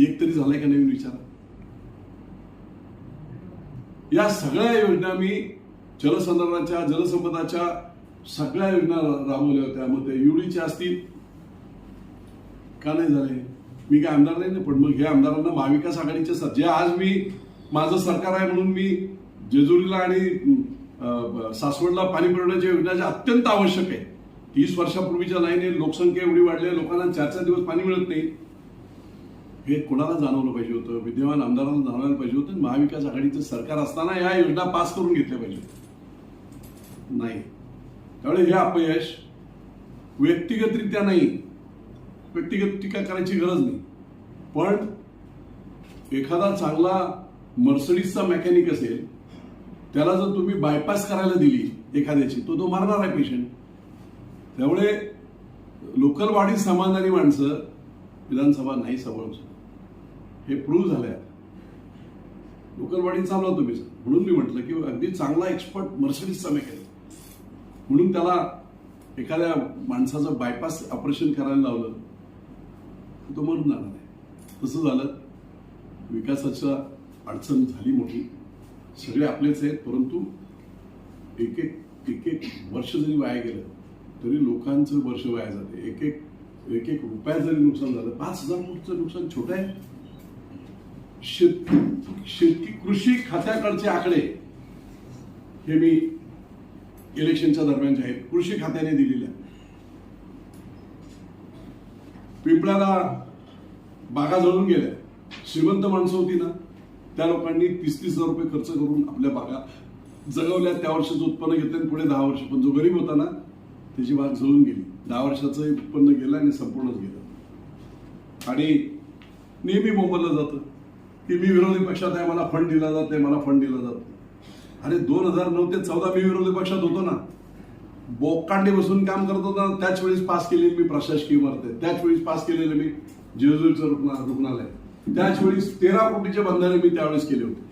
एक तरी झालाय का नवीन विचार? या सगळ्या योजना मी जलसंधारणाच्या जलसंपदाच्या सगळ्या योजना राबवल्या होत्या. मग ते युडीच्या असतील. का नाही झाले? मी काय आमदार नाही ना पण मग हे आमदारांना महाविकास आघाडीचे सर जे आज मी माझं सरकार आहे म्हणून मी जेजुरीला आणि सासवडला पाणी पुरवण्याच्या योजना ज्या अत्यंत आवश्यक आहे. तीस वर्षापूर्वीच्या लाईने लोकसंख्या एवढी वाढली आहे, लोकांना चार चार दिवस पाणी मिळत नाही. हे कोणाला जाणवलं पाहिजे होतं? विद्यमान आमदारांना जाणवायला पाहिजे होतं? आणि महाविकास आघाडीचं सरकार असताना या योजना पास करून घेतल्या पाहिजे होत्या. नाही. त्यामुळे हे अपयश व्यक्तिगतरित्या नाही. व्यक्तिगत टीका करायची गरज नाही. पण एखादा चांगला मर्सडीजचा मेकॅनिक असेल त्याला जर तुम्ही बायपास करायला दिली एखाद्याची तो तो मारणार आहे पेशंट त्यामुळे लोकल बॉडी समाधानी माणसं विधानसभा नाही सांभाळू शकत. हे प्रूव्ह झालंय. लोकल चालला तुम्ही. म्हणून मी म्हटलं की अगदी चांगला एक्सपर्ट मर्सडीजचा मेकॅनिक म्हणून त्याला एखाद्या माणसाचं बायपास ऑपरेशन करायला लावलं. तर तो मरून जाणार नाही तसं झालं. विकासाच्या अडचण झाली मोठी. सगळे आपलेच आहेत परंतु एक एक एक एक वर्ष जरी वाया गेलं तरी लोकांचं वर्ष वाया जाते. एक एक एक एक रुपया जरी नुकसान झालं पाच हजार कोटीचं नुकसान छोटं आहे. शेत शेती कृषी खात्याकडचे आकडे हे मी इलेक्शनच्या दरम्यानचे आहेत कृषी खात्याने दिलेल्या पिंपळाला बागा जळून गेल्या. श्रीमंत माणसं होती ना त्या लोकांनी तीस तीस हजार रुपये खर्च करून आपल्या बागा जगवल्या. त्या वर्षाचं उत्पन्न घेतलं आणि पुढे दहा वर्ष. पण जो गरीब होता ना त्याची बाग जळून गेली. दहा वर्षाचं उत्पन्न गेलं आणि संपूर्णच गेलं. आणि नेहमी मोबाईलला जातं. की मी विरोधी पक्षात आहे मला फंड दिला जात नाही मला फंड दिला जात आणि अरे दोन हजार नऊ ते चौदा मी विरोधी पक्षात होतो ना. बोकांडे बसून काम करत होता ना, त्याच वेळेस पास केलेली मी प्रशासकीय इमारत त्याच वेळेस पास केलेलं मी जेजुरीचं रुग्णालय. त्याच वेळेस तेरा कोटीचे बंधारे मी त्यावेळेस केले होते.